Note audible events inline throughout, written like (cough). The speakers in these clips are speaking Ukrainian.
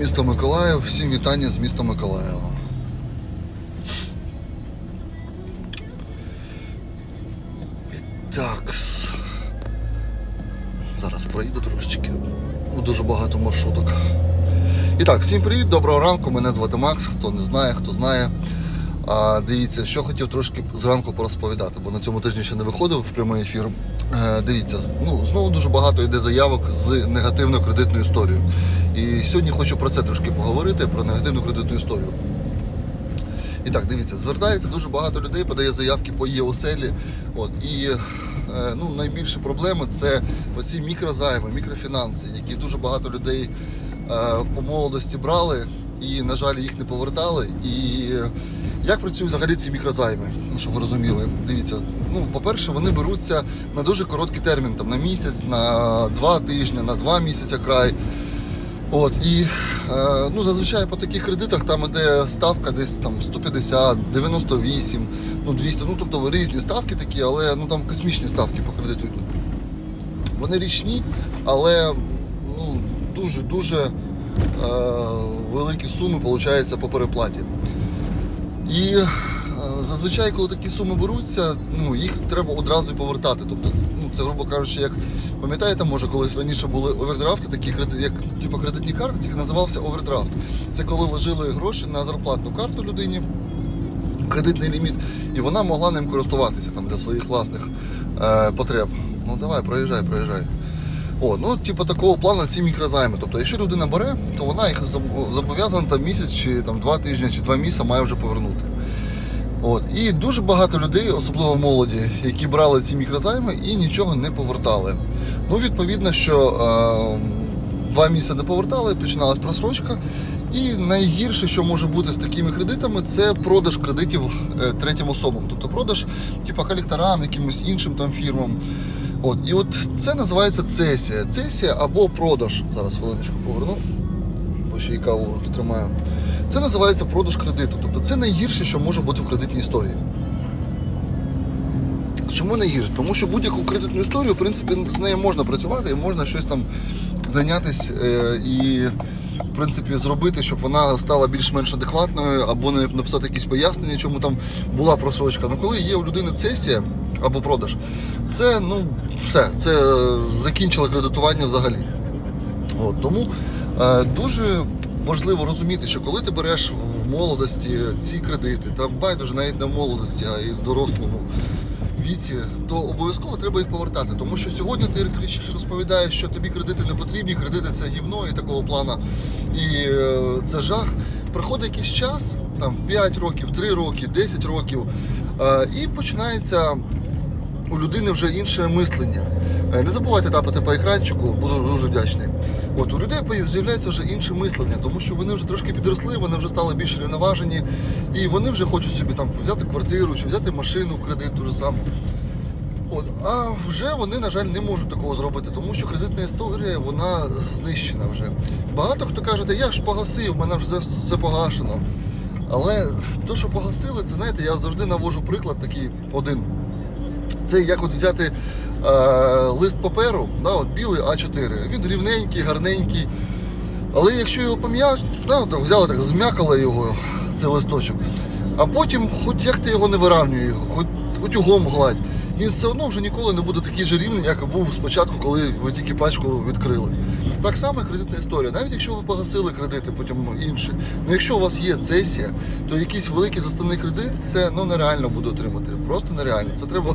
місто Миколаїв, всім вітання з міста Миколаєва. Так. Зараз проїду трошечки. Дуже багато маршруток. І так, всім привіт, доброго ранку. Мене звати Макс. Хто не знає, хто знає. А, дивіться, що хотів трошки зранку порозповідати, бо на цьому тижні ще не виходив в прямий ефір. Е, дивіться, ну, знову дуже багато йде заявок з негативною кредитною історією. І сьогодні хочу про це трошки поговорити, про негативну кредитну історію. І так, дивіться, звертається дуже багато людей, подає заявки по ЄОСЕЛі. От, і е, ну, найбільші проблеми це оці мікрозайми, мікрофінанси, які дуже багато людей е, по молодості брали і, на жаль, їх не повертали. І як працюють взагалі ці мікрозайми, Ну, щоб ви розуміли? Дивіться, ну, по-перше, вони беруться на дуже короткий термін, там, на місяць, на два тижні, на два місяці край. От, і е, ну, зазвичай по таких кредитах там іде ставка десь там 150, 98, ну 200, ну тобто різні ставки такі, але ну там космічні ставки по кредиту йдуть. Вони річні, але ну, дуже-дуже е, великі суми виходить по переплаті. І зазвичай, коли такі суми беруться, ну, їх треба одразу і повертати. Тобто, ну, це, грубо кажучи, як пам'ятаєте, може, колись раніше були овердрафти, такі як типу, кредитні карти, тільки називався овердрафт. Це коли вложили гроші на зарплатну карту людині, кредитний ліміт, і вона могла ним користуватися там, для своїх власних е, потреб. Ну давай, проїжджай, проїжджай. О, ну, типу такого плану ці мікрозайми. Тобто, якщо людина бере, то вона їх зобов'язана там місяць чи там два тижні чи два місяці має вже повернути. От. І дуже багато людей, особливо молоді, які брали ці мікрозайми і нічого не повертали. Ну, відповідно, що е, два місяці не повертали, починалась просрочка. І найгірше, що може бути з такими кредитами, це продаж кредитів е, третім особам. Тобто продаж типу, колекторам, якимось іншим там фірмам. От, і от це називається цесія. Цесія або продаж. Зараз хвилиночку поверну, бо ще й каву тримаю. Це називається продаж кредиту. Тобто це найгірше, що може бути в кредитній історії. Чому найгірше? Тому що будь-яку кредитну історію, в принципі, з нею можна працювати і можна щось там зайнятися е, і, в принципі, зробити, щоб вона стала більш-менш адекватною, або написати якісь пояснення, чому там була просрочка. Ну коли є у людини цесія або продаж, це ну все, це закінчило кредитування взагалі. От, тому е, дуже важливо розуміти, що коли ти береш в молодості ці кредити, та байдуже навіть не в молодості, а і в дорослому віці, то обов'язково треба їх повертати. Тому що сьогодні ти кричиш, розповідаєш, що тобі кредити не потрібні, кредити це гівно і такого плана, і е, це жах. Приходить якийсь час, там 5 років, 3 роки, 10 років, е, і починається у людини вже інше мислення. Е, Не забувайте тапати по екранчику, буду дуже вдячний. От у людей з'являється вже інше мислення, тому що вони вже трошки підросли, вони вже стали більш рівноважені, і вони вже хочуть собі там взяти квартиру чи взяти машину в кредит ту ж саму. От, а вже вони, на жаль, не можуть такого зробити, тому що кредитна історія вона знищена вже. Багато хто каже, я ж погасив, в мене вже все погашено. Але то, що погасили, це знаєте, я завжди навожу приклад такий один. Це як от взяти лист паперу, да, от білий А4. Він рівненький, гарненький. Але якщо його пом'яти, да, взяли так, зм'якали його, цей листочок, а потім, хоч як ти його не виравнює, хоч утюгом гладь, він все одно вже ніколи не буде такий же рівний, як був спочатку, коли ви тільки пачку відкрили. Так само кредитна історія. Навіть якщо ви погасили кредити, потім інші, ну якщо у вас є цесія, то якийсь великий заставний кредит це ну, нереально буде отримати. Просто нереально. Це треба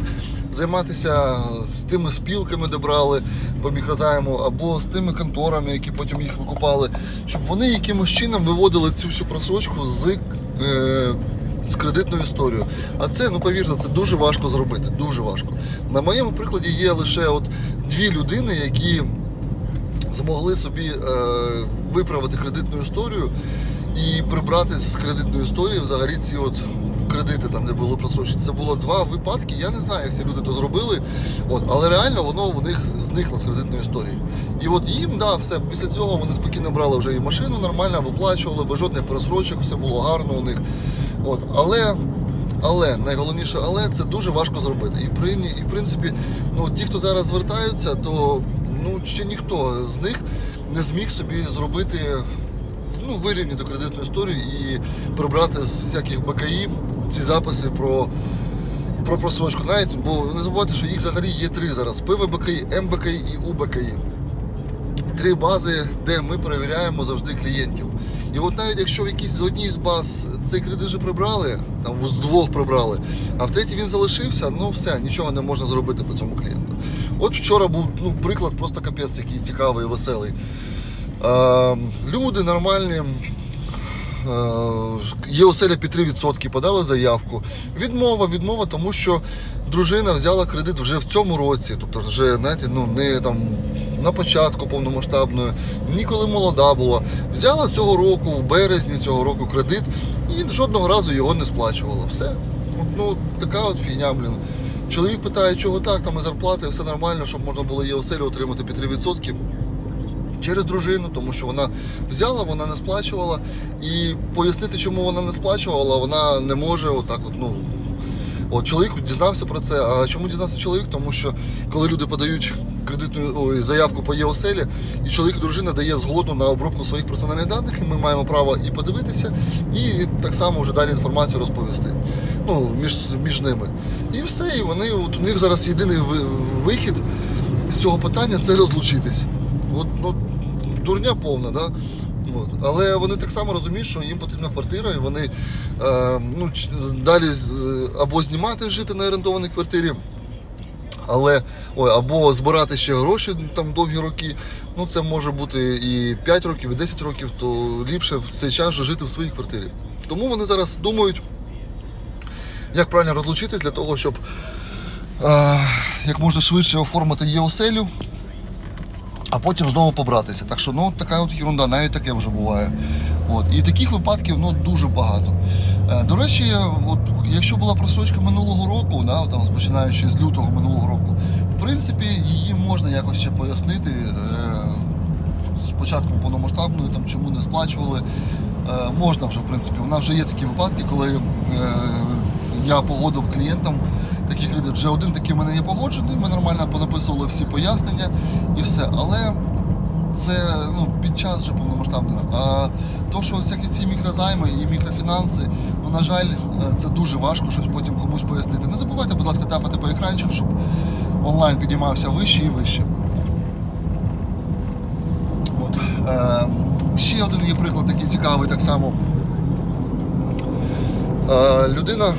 займатися з тими спілками, де брали по мікрозайму, або з тими конторами, які потім їх викупали, щоб вони якимось чином виводили цю всю просрочку з. Е, з кредитною історією. А це, ну повірте, це дуже важко зробити. Дуже важко. На моєму прикладі є лише от дві людини, які змогли собі е, виправити кредитну історію і прибрати з кредитної історії взагалі ці от кредити, там, де були просрочені. Це було два випадки. Я не знаю, як ці люди то зробили. От, але реально воно в них зникло з кредитної історії. І от їм, да, все, після цього вони спокійно брали вже і машину нормально, виплачували, без жодних просрочок, все було гарно у них. От, але. Але найголовніше, але це дуже важко зробити. І в при- і в принципі, ну ті, хто зараз звертаються, то ну ще ніхто з них не зміг собі зробити ну, вирівняти кредитну історію і прибрати з всяких БКІ ці записи про, про просрочку. Навіть, бо не забувайте, що їх взагалі є три зараз: ПВБКІ, МБКІ і УБКІ. Три бази, де ми перевіряємо завжди клієнтів. І от навіть якщо в якійсь з одній з баз цей кредит вже прибрали, там з двох прибрали, а в третій він залишився, ну все, нічого не можна зробити по цьому клієнту. От вчора був ну, приклад просто капець, який цікавий і веселий. Е, люди нормальні. Е, Є оселя під 3%, подали заявку. Відмова, відмова, тому що дружина взяла кредит вже в цьому році, тобто вже знаєте, ну не там на початку повномасштабної, ніколи молода була. Взяла цього року, в березні цього року кредит і жодного разу його не сплачувала. Все. От, Ну, така от фігня, блін. Чоловік питає, чого так, там і зарплати, все нормально, щоб можна було оселю отримати під 3% через дружину, тому що вона взяла, вона не сплачувала. І пояснити, чому вона не сплачувала, вона не може. Отак, от, ну, от чоловік дізнався про це. А чому дізнався чоловік? Тому що коли люди подають кредитну ой, заявку по ЄОСЕЛі, і чоловік і дружина дає згоду на обробку своїх персональних даних, і ми маємо право і подивитися, і так само вже далі інформацію розповісти. Ну, між, між ними. І все, і вони, от у них зараз єдиний вихід з цього питання це розлучитись. От, ну, дурня повна, да? От. Але вони так само розуміють, що їм потрібна квартира, і вони е, ну, далі або знімати жити на орендованій квартирі, але ой, або збирати ще гроші там довгі роки. Ну це може бути і 5 років, і 10 років, то ліпше в цей час жити в своїй квартирі. Тому вони зараз думають, як правильно розлучитись для того, щоб е, як можна швидше оформити є оселю, а потім знову побратися. Так що ну така от ерунда, навіть таке вже буває. От. І таких випадків ну, дуже багато. Е, До речі, от, якщо була просрочка минулого року, да, там, починаючи з лютого минулого року, в принципі, її можна якось ще пояснити. Е, з початком повномасштабної, там, чому не сплачували. Е, можна вже, в принципі. Нас вже є такі випадки, коли е, я погодив клієнтам такий кредит. Вже один такий в мене є погоджений, ми нормально понаписували всі пояснення і все. Але це ну, під час вже повномасштабного. А то, що всякі ці мікрозайми і мікрофінанси, ну, на жаль, е, це дуже важко щось потім комусь пояснити. Не забувайте, будь ласка, тапати по екранчику, щоб онлайн піднімався вище і вище. От. Е, ще один є приклад такий цікавий так само. Е, людина,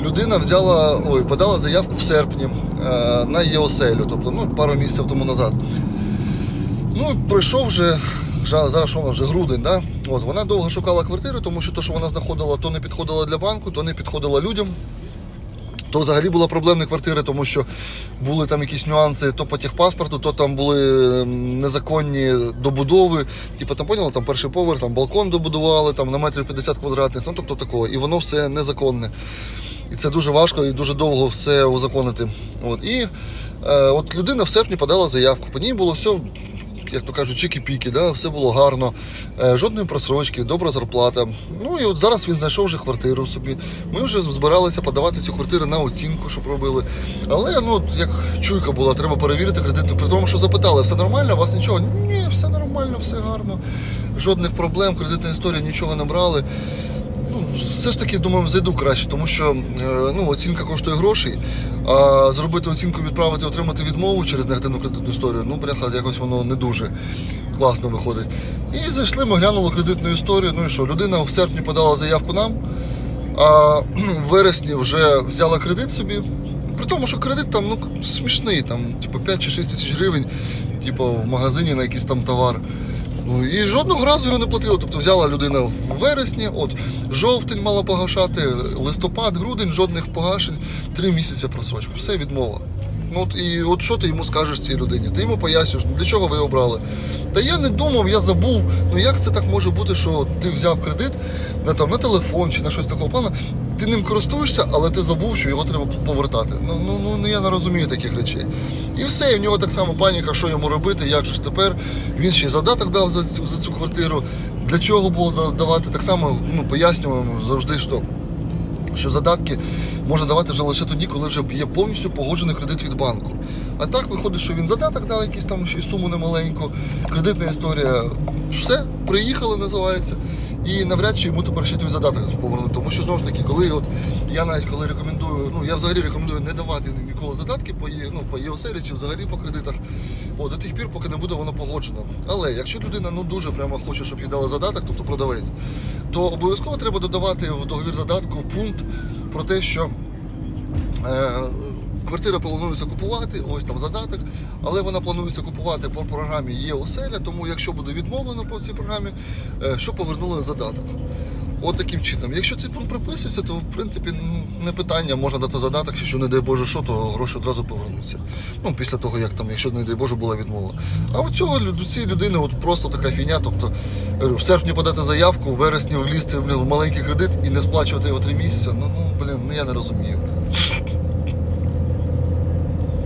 людина взяла, ой, подала заявку в серпні е, на ЄОСЕЛю, тобто ну, пару місяців тому назад. Ну, пройшов вже, зараз що вона вже грудень, да? От, вона довго шукала квартиру, тому що те, що вона знаходила, то не підходило для банку, то не підходило людям. То взагалі була проблемна квартира, тому що були там якісь нюанси то по техпаспорту, то там були незаконні добудови. Типу там поняли, там перший поверх, там балкон добудували, там на метрів 50 квадратних, ну тобто такого. І воно все незаконне. І це дуже важко і дуже довго все узаконити. От. І е, от людина в серпні подала заявку. По ній було все, як то кажуть, чики-піки, да? все було гарно, е, жодної просрочки, добра зарплата. Ну і от зараз він знайшов вже квартиру собі. Ми вже збиралися подавати цю квартиру на оцінку, щоб робили. Але ну, як чуйка була, треба перевірити кредит. При тому, що запитали, все нормально, у вас нічого? Ні, все нормально, все гарно. Жодних проблем, кредитна історія, нічого не брали. Ну, все ж таки, думаю, зайду краще, тому що е, ну, оцінка коштує грошей, а зробити оцінку, відправити, отримати відмову через негативну кредитну історію, ну, бляха, якось воно не дуже класно виходить. І зайшли, ми глянули кредитну історію. Ну і що, людина в серпні подала заявку нам, а в вересні вже взяла кредит собі. При тому, що кредит там ну, смішний, там, типу 5 чи 6 тисяч гривень, типу, в магазині на якийсь там товар. Ну і жодного разу його не платила. Тобто взяла людина в вересні, от жовтень мала погашати, листопад, грудень, жодних погашень, три місяці просрочку. Все відмова. Ну от і от що ти йому скажеш цій людині? Ти йому пояснюєш, ну, для чого ви обрали? Та я не думав, я забув. Ну як це так може бути, що ти взяв кредит на там на телефон чи на щось такого плану? Ти ним користуєшся, але ти забув, що його треба повертати. Ну ну ну я не розумію таких речей. І все, і в нього так само паніка, що йому робити, як же ж тепер. Він ще й задаток дав за цю, за цю квартиру. Для чого було давати? Так само ну, пояснюємо завжди, що, що задатки можна давати вже лише тоді, коли вже є повністю погоджений кредит від банку. А так виходить, що він задаток дав якийсь там суму немаленьку, кредитна історія, все, приїхали, називається. І навряд чи йому тепер ще той задаток повернути. Тому що знову ж таки, коли от я навіть коли рекомендую, ну я взагалі рекомендую не давати ніколи задатки по є, ну, по ЄОСЕЛі чи взагалі по кредитах, о, до тих пір, поки не буде воно погоджено. Але якщо людина ну дуже прямо хоче, щоб їй дали задаток, тобто продавець, то обов'язково треба додавати в договір задатку пункт про те, що е, квартира планується купувати, ось там задаток, але вона планується купувати по програмі є оселя, тому якщо буде відмовлено по цій програмі, е, що повернули задаток. От таким чином. Якщо цей пункт приписується, то в принципі не питання, можна дати задаток, що не дай Боже, що, то гроші одразу повернуться. Ну, після того, як там, якщо не дай Боже, була відмова. А у цього до цієї людини от просто така фігня. Тобто в серпні подати заявку, в вересні влізти в маленький кредит і не сплачувати його три місяці. Ну, ну блін, ну я не розумію. Блін.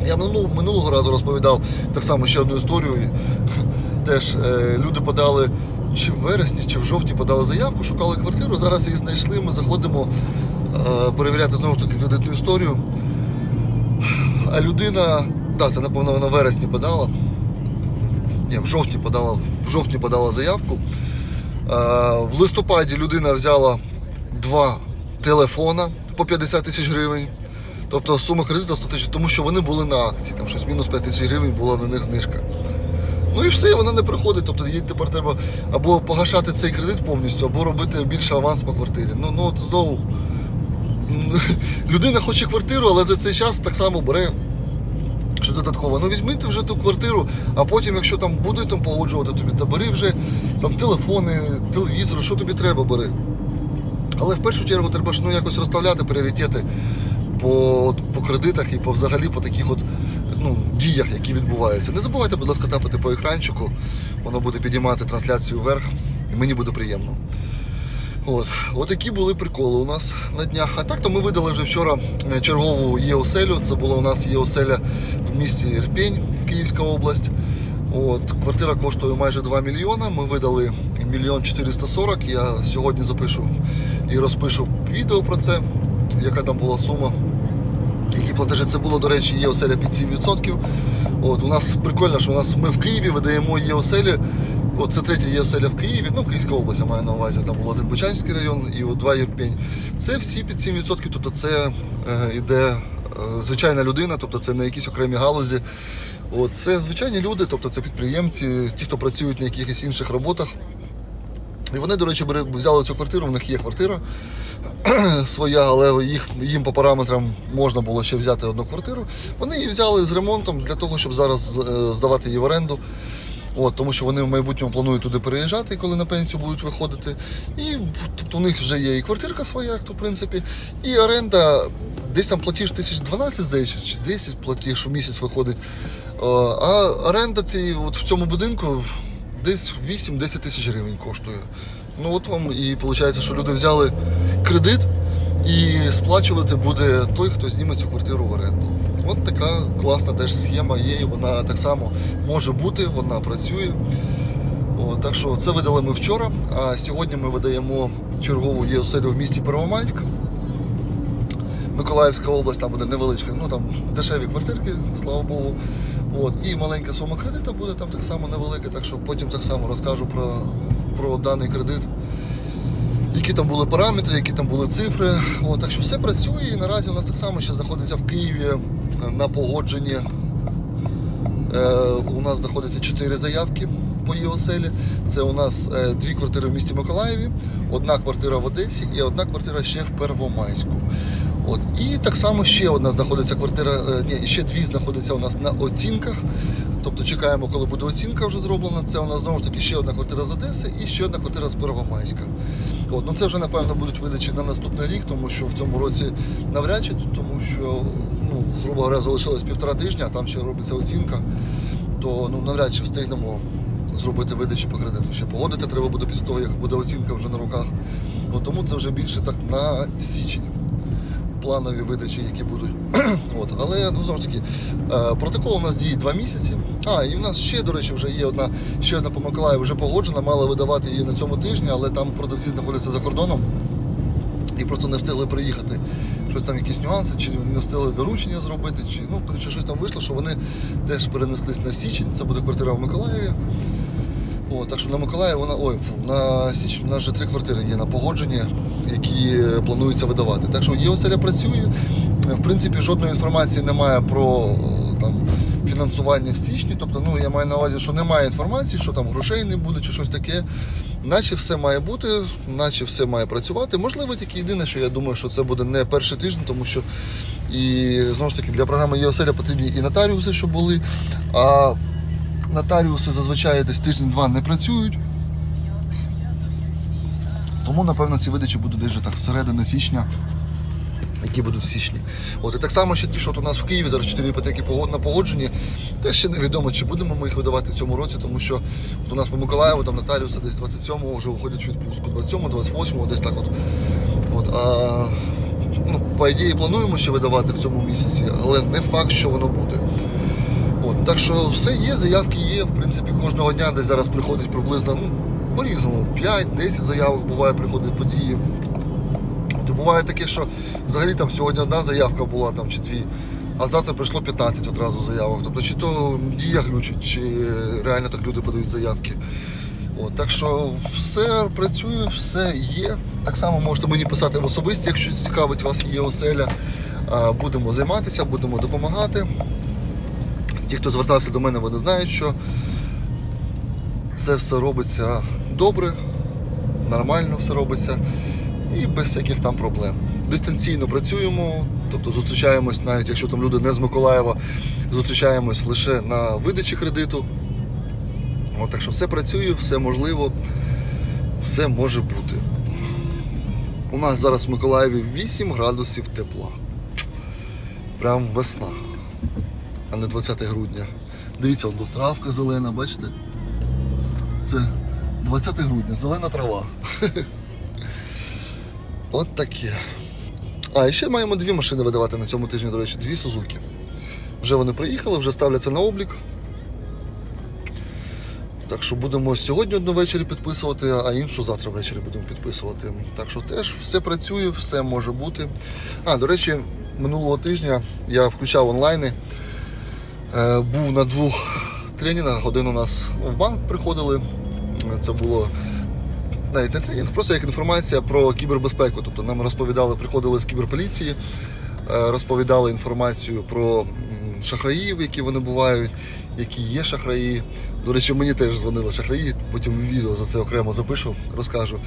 Я минулого, разу розповідав так само ще одну історію. (laughs) Теж е, люди подали чи в вересні, чи в жовтні подали заявку, шукали квартиру. Зараз її знайшли. Ми заходимо е, перевіряти знову ж таки кредитну історію. А людина, так, це напевно вона в вересні подала. Ні, в жовтні подала, в жовтні подала заявку. Е, в листопаді людина взяла два телефона по 50 тисяч гривень. Тобто сума кредиту 100 тисяч, тому що вони були на акції, там щось мінус 5 тисяч гривень була на них знижка. Ну і все, вона не приходить. Тобто їй тепер треба або погашати цей кредит повністю, або робити більше аванс по квартирі. Ну, ну от знову людина хоче квартиру, але за цей час так само бере. Що додатково, ну візьміть вже ту квартиру, а потім, якщо там буде там погоджувати тобі, то бери вже там телефони, телевізор, що тобі треба, бери. Але в першу чергу треба ж ну, якось розставляти пріоритети по, по кредитах і по взагалі по таких от ну, діях, які відбуваються. Не забувайте, будь ласка, тапати по екранчику, воно буде підіймати трансляцію вверх, і мені буде приємно. От, от такі були приколи у нас на днях. А так то ми видали вже вчора е, чергову ЄОселю. Це була у нас ЄОселя в місті Ірпень, Київська область. От, квартира коштує майже 2 мільйона. Ми видали мільйон 440. Я сьогодні запишу і розпишу відео про це, яка там була сума. Платежі це було, до речі, є оселя під 7%. От, у нас прикольно, що у нас ми в Києві видаємо є оселі. От це третя є оселя в Києві, ну Київська область я маю на увазі, там був один Бучанський район і от два Єрпень. Це всі під 7%, тобто це е, е, звичайна людина, тобто це не якісь окремі галузі. От, це звичайні люди, тобто це підприємці, ті, хто працюють на якихось інших роботах. І вони, до речі, взяли цю квартиру, в них є квартира (clears throat) своя, але їх, їм по параметрам можна було ще взяти одну квартиру. Вони її взяли з ремонтом для того, щоб зараз е, здавати її в оренду. От, тому що вони в майбутньому планують туди переїжджати, коли на пенсію будуть виходити. І тобто у них вже є і квартирка своя, то, в принципі, і оренда, десь там платіж 1012, здається, чи 10 платіж в місяць виходить. Е, А оренда цієї от в цьому будинку десь 8-10 тисяч гривень коштує. Ну от вам і виходить, що люди взяли кредит і сплачувати буде той, хто зніме цю квартиру в оренду. От така класна теж схема є, вона так само може бути, вона працює. О, так що це видали ми вчора, а сьогодні ми видаємо чергову ЄОСЕЛю в місті Первомайськ. Миколаївська область, там буде невеличка, ну там дешеві квартирки, слава Богу. От, і маленька сума кредиту буде там так само невелика, так що потім так само розкажу про, про даний кредит. Які там були параметри, які там були цифри. От, так що все працює і наразі у нас так само ще знаходиться в Києві на погодженні. Е, у нас знаходиться 4 заявки по ЄОСЕЛі. Це у нас е, дві квартири в місті Миколаєві, одна квартира в Одесі і одна квартира ще в Первомайську. От. І так само ще одна знаходиться квартира, е, ні, ще дві знаходяться у нас на оцінках. Тобто чекаємо, коли буде оцінка вже зроблена. Це у нас знову ж таки ще одна квартира з Одеси і ще одна квартира з Первомайська. От. Ну це вже напевно будуть видачі на наступний рік, тому що в цьому році навряд чи, тому що, ну, грубо говоря, залишилось півтора тижня, а там ще робиться оцінка, то ну, навряд чи встигнемо зробити видачі по кредиту. Ще погодити треба буде після того, як буде оцінка вже на руках. От, тому це вже більше так на січень планові видачі, які будуть. (clears throat) От, але ну знову ж таки, е, протокол у нас діє два місяці. А, і в нас ще, до речі, вже є одна ще одна по Миколаєву вже погоджена, мали видавати її на цьому тижні, але там продавці знаходяться за кордоном і просто не встигли приїхати, щось там якісь нюанси, чи не встигли доручення зробити, чи ну коротше, щось там вийшло, що вони теж перенеслись на січень. Це буде квартира в Миколаєві. О, так що на Миколаїв вона. Ой, на Січ у нас вже три квартири є на погодженні, які е, планується видавати. Так що є оселя працює. В принципі, жодної інформації немає про е, там, фінансування в січні. Тобто, ну я маю на увазі, що немає інформації, що там грошей не буде чи щось таке. Наче все має бути, наче все має працювати. Можливо, тільки єдине, що я думаю, що це буде не перший тиждень, тому що і знову ж таки для програми є оселя потрібні і нотаріуси, щоб були. А нотаріуси зазвичай десь тиждень-два не працюють. Тому, напевно, ці видачі будуть десь вже так середини січня, які будуть в січні. От, і так само ще ті, що от у нас в Києві зараз 4 іпотеки на погодженні. Теж ще невідомо, чи будемо ми їх видавати в цьому році, тому що от у нас по Миколаєву там нотаріуси десь 27-го вже виходять в відпустку, 27-го, 28-го, десь так от. от а, ну, по ідеї плануємо ще видавати в цьому місяці, але не факт, що воно буде. От, так що все є, заявки є. В принципі, кожного дня десь зараз приходить приблизно ну, по-різному. 5-10 заявок буває, приходить події. То буває таке, що взагалі там сьогодні одна заявка була там чи дві, а завтра прийшло 15 одразу заявок. Тобто чи то дія глючить, чи реально так люди подають заявки. От, так що все працює, все є. Так само можете мені писати в особисті, якщо цікавить вас є оселя. Будемо займатися, будемо допомагати. Ті, хто звертався до мене, вони знають, що це все робиться добре, нормально все робиться і без всяких там проблем. Дистанційно працюємо, тобто зустрічаємось, навіть якщо там люди не з Миколаєва, зустрічаємось лише на видачі кредиту. От, так що все працює, все можливо, все може бути. У нас зараз в Миколаєві 8 градусів тепла. Прям весна а не 20 грудня. Дивіться, тут травка зелена, бачите? Це 20 грудня, зелена трава. (laughs) От таке. А, і ще маємо дві машини видавати на цьому тижні, до речі, дві Сузуки. Вже вони приїхали, вже ставляться на облік. Так що будемо сьогодні одну ввечері підписувати, а іншу завтра ввечері будемо підписувати. Так що теж все працює, все може бути. А, до речі, минулого тижня я включав онлайни. Е, був на двох тренінгах. Один у нас в банк приходили. Це було навіть не тренінг, просто як інформація про кібербезпеку. Тобто нам розповідали, приходили з кіберполіції, е, розповідали інформацію про шахраїв, які вони бувають, які є шахраї. До речі, мені теж дзвонили шахраї, потім відео за це окремо запишу, розкажу.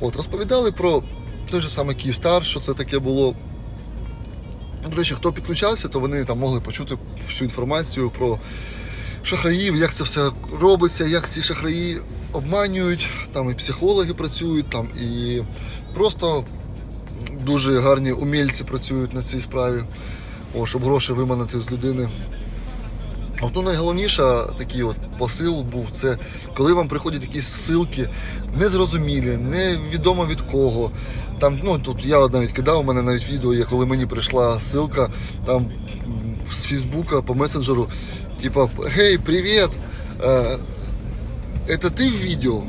От, розповідали про той же самий Київстар, що це таке було. До речі, хто підключався, то вони там могли почути всю інформацію про шахраїв, як це все робиться, як ці шахраї обманюють. Там і психологи працюють, там і просто дуже гарні умільці працюють на цій справі, о, щоб гроші виманити з людини. От ну, найголовніше такий от посил був це, коли вам приходять якісь ссылки, незрозумілі, невідомо від кого. Там, ну тут я навіть кидав, у мене навіть відео є, коли мені прийшла ссылка там з Фейсбука по месенджеру, типа, гей, привіт! Е, це ти в відео?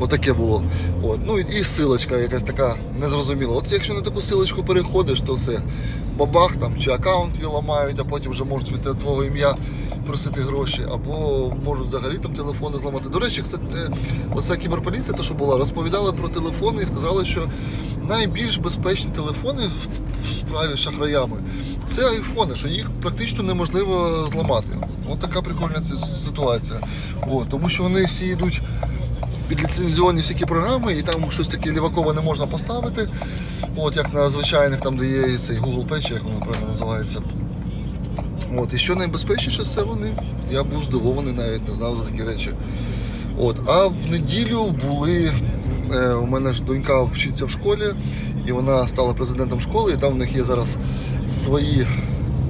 Отаке було. От. Ну і, силочка якась така незрозуміла. От якщо на таку силочку переходиш, то все. Бабах там чи аккаунт ламають, а потім вже можуть від твого ім'я просити гроші, або можуть взагалі там телефони зламати. До речі, це те- оця кіберполіція, то що була, розповідала про телефони і сказали, що найбільш безпечні телефони в справі з шахраями це айфони, що їх практично неможливо зламати. От така прикольна ситуація. От, тому що вони всі йдуть під ліцензіонні всякі програми, і там щось таке лівакове не можна поставити. От як на звичайних, там де є цей Google Pay, чи як воно правильно називається. От, і що найбезпечніше це вони. Я був здивований, навіть не знав за такі речі. От, а в неділю були. Е, у мене ж донька вчиться в школі, і вона стала президентом школи, і там в них є зараз свої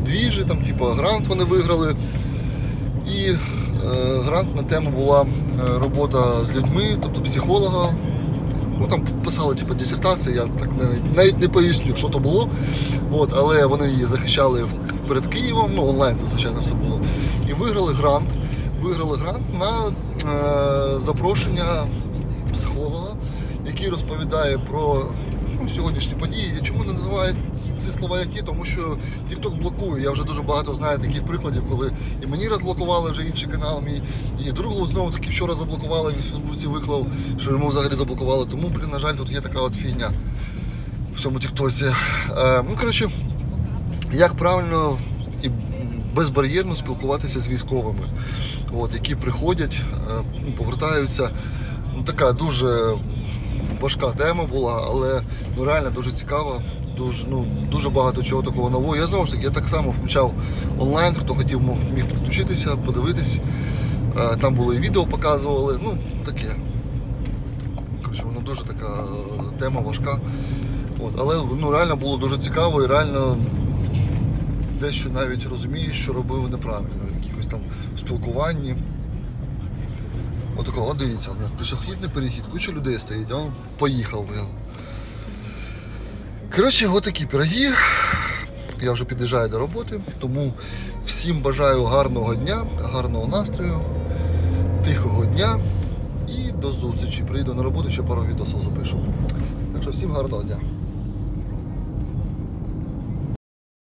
двіжі, там, типу, грант вони виграли. І е, грант на тему була е, робота з людьми, тобто психолога. Ну там писали типу, дисертації, я так навіть, не поясню, що то було. От, але вони її захищали перед Києвом, ну онлайн це звичайно все було. І виграли грант. Виграли грант на е, запрошення психолога, який розповідає про ну, сьогоднішні події. Чому не називають ці слова які? Тому що TikTok блокує. Я вже дуже багато знаю таких прикладів, коли і мені розблокували вже інший канал мій, і другу знову таки вчора заблокували, він в Фейсбуці виклав, що йому взагалі заблокували. Тому, блін, на жаль, тут є така от фігня в цьому Тіктосі. Е, ну, коротше, як правильно і безбар'єрно спілкуватися з військовими, от, які приходять, е, повертаються. Ну, така дуже важка тема була, але ну, реально дуже цікава. Дуже, ну, дуже багато чого такого нового. Я знову ж таки я так само включав онлайн, хто хотів міг підключитися, подивитись. Е, Там було і відео показували, ну таке. Коротше, воно дуже така е, тема важка. От, але ну, реально було дуже цікаво і реально дещо навіть розумієш, що робив неправильно, якихось там спілкуванні. Отако, от дивіться, пішохідний перехід, куча людей стоїть, а він поїхав, блін. Коротше, отакі пироги. Я вже під'їжджаю до роботи, тому всім бажаю гарного дня, гарного настрою, тихого дня і до зустрічі. Приїду на роботу, ще пару відео запишу. Так що всім гарного дня.